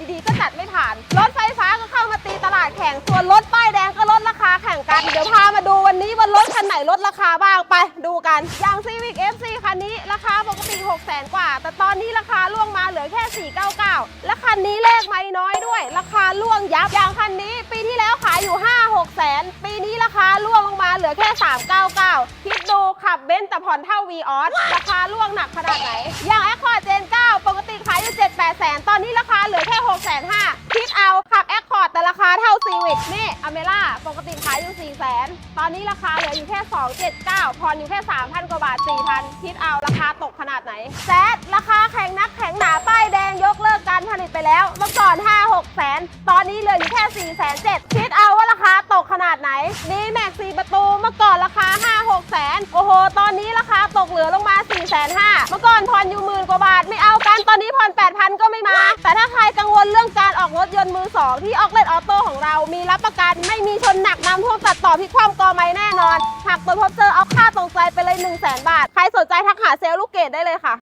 ดดีๆ ก็จัดไม่ผ่าน รถไฟฟ้าก็เข้ามาตีตลาดแข่ง ส่วนรถป้ายแดงก็ลดราคาแข่งกัน เดี๋ยวพามาดูวันนี้ว่ารถคันไหนลดราคาบ้างไปดูกัน อย่าง Civic FC คันนี้ราคาปกติ 6 0 0 0 0กว่า แต่ตอนนี้ราคาล่วงมาเหลือแค่ 499 และคันนี้เลขไม่น้อยด้วย ราคาล่วงยับ อย่างคันนี้ ปีที่แล้วขายอยู่ 5 6แสน ปีนี้ราคาล่วงลงมาเหลือแค่ 399 คิดดูขับเบนซ์แต่ผ่อนเท่า v ีออสราคาล่วงหนักขนาดไหน อย่าง Accord Gen 9 ปกติขายอยู่ 7 8แส นตอนนี้ราคาเหลือแค่6 5 0 0 0คิดเอาขับ Accord แต่ราคาเท่า Civic นี่อเมล่าปกติขายอยู่4แสนตอนนี้ราคาเหลืออยู่แค่ 279ผ่อนอยู่แค่ 3,000 กว่าบาท 4,000 คิดเอาราคาตกขนาดไหนแซดราคาแข็งนักแข็งหนาป้ายแดงยกเลิกการผลิตไปแล้ว เมื่อก่อน 5 6แสนตอนนี้เหลืออยู่แค่4 7 0 0คิดเอาว่าราคาตกขนาดไหนดีแม็ก4ประตูเมื่อก่อนราคา 5 6แสนโอ้โห ตอนนี้ราคาตกเหลือลงมา 4 5 0 0 0เมื่อก่อนผ่อนอยู่หมื่นกว่าบาทไม่เอา 8,000 ก็ไม่มา แต่ถ้าใครกังวลเรื่องการออกรถยนต์มือ2ที่ออกเลนออโต้ของเรา มีรับประกันไม่มีชนหนักน้ำท่วมตัดต่อพิกคว่ำกอไม้แน่นอน หากตรวพบเจอเอาค่าตรงใจไปเลย 1 0 0 0 0แบาท ใครสนใจทักหาเซลล์ลูกเกดได้เลยค่ะ